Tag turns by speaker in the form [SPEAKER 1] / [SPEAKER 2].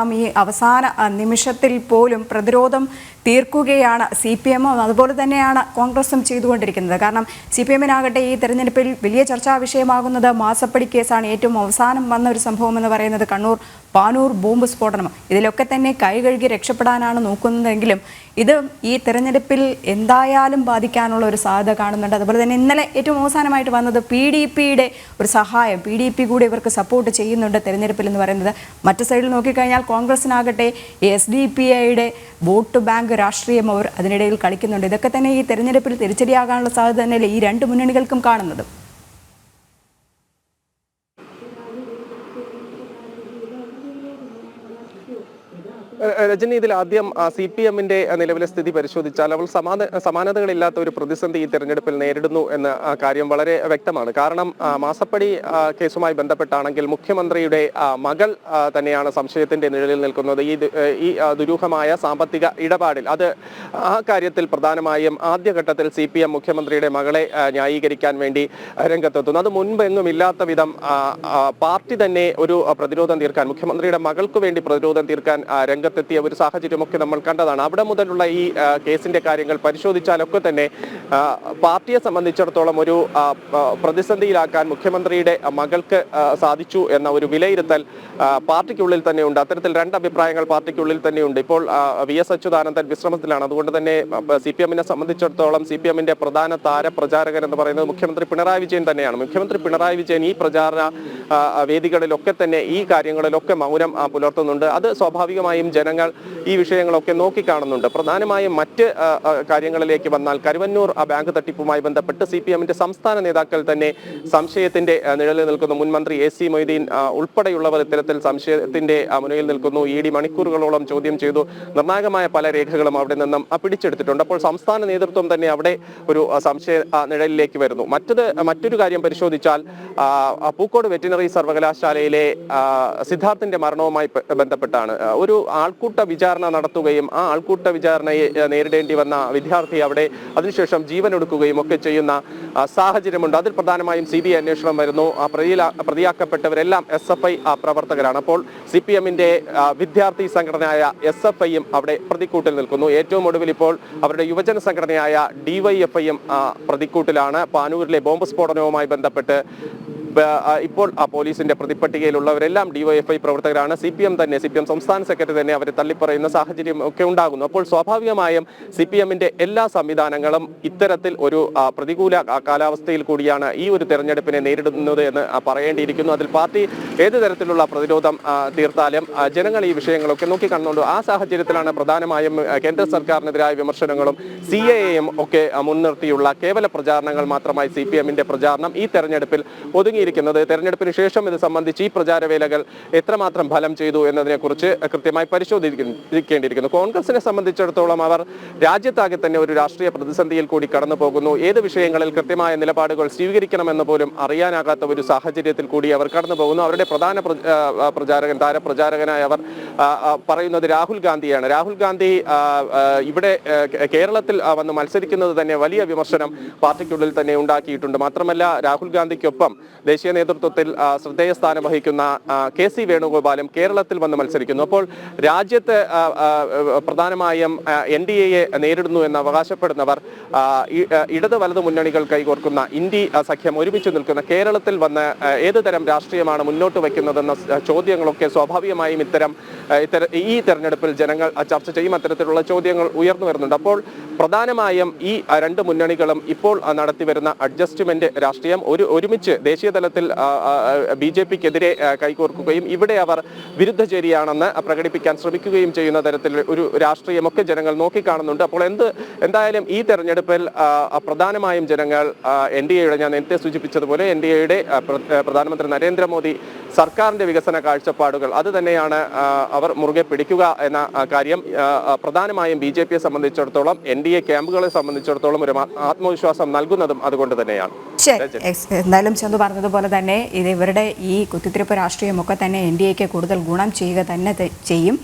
[SPEAKER 1] ഈ അവസാന നിമിഷത്തിൽ പോലും പ്രതിരോധം തീർക്കുകയാണ് സി പി എമ്മും അതുപോലെ തന്നെയാണ് കോൺഗ്രസും ചെയ്തുകൊണ്ടിരിക്കുന്നത്. കാരണം സി പി എമ്മിനാകട്ടെ ഈ തെരഞ്ഞെടുപ്പിൽ വലിയ ചർച്ചാ വിഷയമാകുന്നത് മാസപ്പടി കേസാണ്. ഏറ്റവും അവസാനം വന്ന ഒരു സംഭവം എന്ന് പറയുന്നത് കണ്ണൂർ പാനൂർ ബോംബ് സ്ഫോടനം. ഇതിലൊക്കെ തന്നെ കൈ കഴുകി രക്ഷപ്പെടാനാണ് നോക്കുന്നതെങ്കിലും ഇത് ഈ തെരഞ്ഞെടുപ്പിൽ എന്തായാലും ബാധിക്കാനുള്ള ഒരു സാധ്യത കാണുന്നുണ്ട്. അതുപോലെ തന്നെ ഇന്നലെ ഏറ്റവും അവസാനമായിട്ട് വന്നത് പി ഡി പിയുടെ ഒരു സഹായം. പി ഡി പി കൂടി ഇവർക്ക് സപ്പോർട്ട് ചെയ്യുന്നുണ്ട് തെരഞ്ഞെടുപ്പിൽ എന്ന് പറയുന്നത്. മറ്റു സൈഡിൽ നോക്കിക്കഴിഞ്ഞാൽ കോൺഗ്രസിനാകട്ടെ എസ് ഡി പി ഐയുടെ വോട്ട് ബാങ്ക് രാഷ്ട്രീയം അവർ അതിനിടയിൽ കളിക്കുന്നുണ്ട്. ഇതൊക്കെ തന്നെ ഈ തെരഞ്ഞെടുപ്പിൽ തിരിച്ചടിയാകാനുള്ള സാധ്യത തന്നെയല്ലേ ഈ രണ്ട് മുന്നണികൾക്കും കാണുന്നത്?
[SPEAKER 2] രജനി ഇതിൽ ആദ്യം സി പി എമ്മിന്റെ നിലവിലെ സ്ഥിതി പരിശോധിച്ചാൽ അവൾ സമാന സമാനതകളില്ലാത്ത ഒരു പ്രതിസന്ധി ഈ തെരഞ്ഞെടുപ്പിൽ നേരിടുന്നു എന്ന കാര്യം വളരെ വ്യക്തമാണ്. കാരണം മാസപ്പടി കേസുമായി ബന്ധപ്പെട്ടാണെങ്കിൽ മുഖ്യമന്ത്രിയുടെ മകൾ തന്നെയാണ് സംശയത്തിന്റെ നിഴലിൽ നിൽക്കുന്നത്. ഈ ഈ ദുരൂഹമായ സാമ്പത്തിക ഇടപാടിൽ അത് ആ കാര്യത്തിൽ പ്രധാനമായും ആദ്യഘട്ടത്തിൽ സി പി എം മുഖ്യമന്ത്രിയുടെ മകളെ ന്യായീകരിക്കാൻ വേണ്ടി രംഗത്തെത്തുന്നു. അത് മുൻപെങ്ങും ഇല്ലാത്ത വിധം പാർട്ടി തന്നെ ഒരു പ്രതിരോധം തീർക്കാൻ മുഖ്യമന്ത്രിയുടെ മകൾക്ക് വേണ്ടി പ്രതിരോധം തീർക്കാൻ ആ, രംഗത്തെത്തിയ ഒരു സാഹചര്യമൊക്കെ നമ്മൾ കണ്ടതാണ്. അവിടെ മുതലുള്ള ഈ കേസിന്റെ കാര്യങ്ങൾ പരിശോധിച്ചാലൊക്കെ തന്നെ പാർട്ടിയെ സംബന്ധിച്ചിടത്തോളം ഒരു പ്രതിസന്ധിയിലാക്കാൻ മുഖ്യമന്ത്രിയുടെ മകൾക്ക് സാധിച്ചു എന്ന ഒരു വിലയിരുത്തൽ പാർട്ടിക്കുള്ളിൽ തന്നെയുണ്ട്. അത്തരത്തിൽ രണ്ട് അഭിപ്രായങ്ങൾ പാർട്ടിക്കുള്ളിൽ തന്നെയുണ്ട്. ഇപ്പോൾ വി എസ് അച്യുതാനന്ദൻ വിശ്രമത്തിലാണ്. അതുകൊണ്ട് തന്നെ സി പി എമ്മിനെ സംബന്ധിച്ചിടത്തോളം സി പി എമ്മിന്റെ പ്രധാന താര പ്രചാരകൻ എന്ന് പറയുന്നത് മുഖ്യമന്ത്രി പിണറായി വിജയൻ തന്നെയാണ്. മുഖ്യമന്ത്രി പിണറായി വിജയൻ ഈ പ്രചാരണ വേദികളിലൊക്കെ തന്നെ ഈ കാര്യങ്ങളിലൊക്കെ മൗനം പുലർത്തുന്നുണ്ട്. അത് സ്വാഭാവികമായും ജനങ്ങൾ ഈ വിഷയങ്ങളൊക്കെ നോക്കിക്കാണുന്നുണ്ട്. പ്രധാനമായും മറ്റ് കാര്യങ്ങളിലേക്ക് വന്നാൽ കരുവന്നൂർ ബാങ്ക് തട്ടിപ്പുമായി ബന്ധപ്പെട്ട് സി പി എമ്മിന്റെ സംസ്ഥാന നേതാക്കൾ തന്നെ സംശയത്തിന്റെ നിഴലിൽ നിൽക്കുന്നു. മുൻ മന്ത്രി എ സി മൊയ്തീൻ ഉൾപ്പെടെയുള്ളവർ ഇത്തരത്തിൽ സംശയത്തിന്റെ മുനയിൽ നിൽക്കുന്നു. ഇ ഡി മണിക്കൂറുകളോളം ചോദ്യം ചെയ്തു. നിർണായകമായ പല രേഖകളും അവിടെ നിന്നും പിടിച്ചെടുത്തിട്ടുണ്ട്. അപ്പോൾ സംസ്ഥാന നേതൃത്വം തന്നെ അവിടെ ഒരു സംശയ നിഴലിലേക്ക് വരുന്നു. മറ്റത് മറ്റൊരു കാര്യം പരിശോധിച്ചാൽ പൂക്കോട് വെറ്റിനറി സർവകലാശാലയിലെ സിദ്ധാർത്ഥിന്റെ മരണവുമായി ബന്ധപ്പെട്ടാണ്. ഒരു ഒരു ആൾക്കൂട്ട വിചാരണ നടത്തുകയും ആ ആൾക്കൂട്ട വിചാരണയെ നേരിടേണ്ടി വന്ന വിദ്യാർത്ഥി അവിടെ അതിനുശേഷം ജീവൻ എടുക്കുകയും ഒക്കെ ചെയ്യുന്ന സാഹചര്യമുണ്ട്. അതിൽ പ്രധാനമായും സി ബി ഐ അന്വേഷണം വരുന്നു. ആ പ്രതിയില പ്രതിയാക്കപ്പെട്ടവരെല്ലാം എസ് എഫ് ഐ പ്രവർത്തകരാണ്. അപ്പോൾ സി പി എമ്മിന്റെ വിദ്യാർത്ഥി സംഘടനയായ എസ് എഫ് ഐയും അവിടെ പ്രതിക്കൂട്ടിൽ നിൽക്കുന്നു. ഏറ്റവും ഒടുവിൽ ഇപ്പോൾ അവരുടെ യുവജന സംഘടനയായ ഡിവൈഎഫ്ഐയും പ്രതിക്കൂട്ടിലാണ്. പാനൂരിലെ ബോംബ് സ്ഫോടനവുമായി ബന്ധപ്പെട്ട് ഇപ്പോൾ ആ പോലീസിന്റെ പ്രതിപ്പട്ടികയിലുള്ളവരെല്ലാം ഡിവൈഎഫ്ഐ പ്രവർത്തകരാണ്. സി പി എം തന്നെ സി പി എം സംസ്ഥാന സെക്രട്ടറി തന്നെ അവരെ തള്ളിപ്പറയുന്ന സാഹചര്യം ഒക്കെ ഉണ്ടാകുന്നു. അപ്പോൾ സ്വാഭാവികമായും സി പി എമ്മിന്റെ എല്ലാ സംവിധാനങ്ങളും ഇത്തരത്തിൽ ഒരു പ്രതികൂല കാലാവസ്ഥയിൽ കൂടിയാണ് ഈ ഒരു തെരഞ്ഞെടുപ്പിനെ നേരിടുന്നത് എന്ന് പറയേണ്ടിയിരിക്കുന്നു. അതിൽ പാർട്ടി ഏത് തരത്തിലുള്ള പ്രതിരോധം തീർത്താലും ജനങ്ങൾ ഈ വിഷയങ്ങളൊക്കെ നോക്കിക്കാണുന്നുണ്ട് ആ സാഹചര്യത്തിലാണ് പ്രധാനമായും കേന്ദ്ര സർക്കാരിനെതിരായ വിമർശനങ്ങളും സി എയും ഒക്കെ മുൻനിർത്തിയുള്ള കേവല പ്രചാരണങ്ങൾ മാത്രമായി സി പി എമ്മിന്റെ പ്രചാരണം ഈ തെരഞ്ഞെടുപ്പിൽ ഒതുങ്ങിയിരിക്കുന്നത് തെരഞ്ഞെടുപ്പിന് ശേഷം ഇത് സംബന്ധിച്ച് ഈ പ്രചാരവേലകൾ എത്രമാത്രം ഫലം ചെയ്തു എന്നതിനെക്കുറിച്ച് കൃത്യമായി പരിശോധിക്കേണ്ടിയിരിക്കുന്നു. കോൺഗ്രസിനെ സംബന്ധിച്ചിടത്തോളം അവർ രാജ്യത്താകെ തന്നെ ഒരു രാഷ്ട്രീയ പ്രതിസന്ധിയിൽ കൂടി കടന്നു പോകുന്നു. ഏത് വിഷയങ്ങളിൽ കൃത്യമായ നിലപാടുകൾ സ്വീകരിക്കണമെന്ന് പോലും അറിയാനാകാത്ത ഒരു സാഹചര്യത്തിൽ കൂടി അവർ കടന്നു പോകുന്നു. അവരുടെ പ്രധാന പ്രചാരകൻ താരപ്രചാരകനായ അവർ പറയുന്നത് രാഹുൽ ഗാന്ധിയാണ്. രാഹുൽ ഗാന്ധി ഇവിടെ കേരളത്തിൽ വന്ന് മത്സരിക്കുന്നത് തന്നെ വലിയ വിമർശനം പാർട്ടിക്കുള്ളിൽ തന്നെ ഉണ്ടാക്കിയിട്ടുണ്ട്. മാത്രമല്ല രാഹുൽ ഗാന്ധിക്കൊപ്പം ദേശീയ നേതൃത്വത്തിൽ ശ്രദ്ധേയ സ്ഥാനം വഹിക്കുന്ന കെ സി വേണുഗോപാലും കേരളത്തിൽ വന്ന് മത്സരിക്കുന്നു. അപ്പോൾ രാജ്യത്ത് പ്രധാനമായും എൻ ഡി എയെ നേരിടുന്നു എന്ന് അവകാശപ്പെടുന്നവർ ഇടത് വലത് മുന്നണികൾ കൈകോർക്കുന്ന ഇന്ത്യ സഖ്യം ഒരുമിച്ച് നിൽക്കുന്ന കേരളത്തിൽ വന്ന് ഏതുതരം ഏത് രാഷ്ട്രീയമാണ് മുന്നോട്ട് വയ്ക്കുന്നതെന്ന ചോദ്യങ്ങളൊക്കെ സ്വാഭാവികമായും ഇത്തരം ഇത്തര ഈ തെരഞ്ഞെടുപ്പിൽ ജനങ്ങൾ ചർച്ച ചെയ്യും. അത്തരത്തിലുള്ള ചോദ്യങ്ങൾ ഉയർന്നു വരുന്നുണ്ട്. അപ്പോൾ പ്രധാനമായും ഈ രണ്ട് മുന്നണികളും ഇപ്പോൾ നടത്തിവരുന്ന അഡ്ജസ്റ്റ്മെന്റ് രാഷ്ട്രീയം ഒരു ഒരുമിച്ച് ദേശീയ തലത്തിൽ ബി ജെ പിക്കെതിരെ കൈകോർക്കുകയും ഇവിടെ അവർ വിരുദ്ധചേരിയാണെന്ന് പ്രകടിപ്പിക്കാൻ ശ്രമിക്കുകയും ചെയ്യുന്ന തരത്തിൽ ഒരു രാഷ്ട്രീയമൊക്കെ ജനങ്ങൾ നോക്കിക്കാണുന്നുണ്ട്. അപ്പോൾ എന്ത് എന്തായാലും ഈ തെരഞ്ഞെടുപ്പിൽ പ്രധാനമായും ജനങ്ങൾ എൻ ഡി എയുടെ ഞാൻ നേരത്തെ സൂചിപ്പിച്ചതുപോലെ എൻ ഡി എയുടെ പ്രധാനമന്ത്രി നരേന്ദ്രമോദി സർക്കാരിന്റെ വികസന കാഴ്ചപ്പാടുകൾ. അത് തന്നെയാണ് അവർ മുറുകെ പിടിക്കുക എന്ന കാര്യം പ്രധാനമായും ബി ജെ പിയെ സംബന്ധിച്ചിടത്തോളം എൻ ഡി എ ക്യാമ്പുകളെ സംബന്ധിച്ചിടത്തോളം ഒരു ആത്മവിശ്വാസം നൽകുന്നതും അതുകൊണ്ട് തന്നെയാണ്.
[SPEAKER 1] എന്തായാലും ചന്തു പറഞ്ഞതുപോലെ തന്നെ ഇത് ഇവരുടെ ഈ കുത്തിത്തിരിപ്പ് രാഷ്ട്രീയമൊക്കെ തന്നെ എൻ ഡി എക്ക് കൂടുതൽ ഗുണം ചെയ്യുക തന്നെ ചെയ്യും.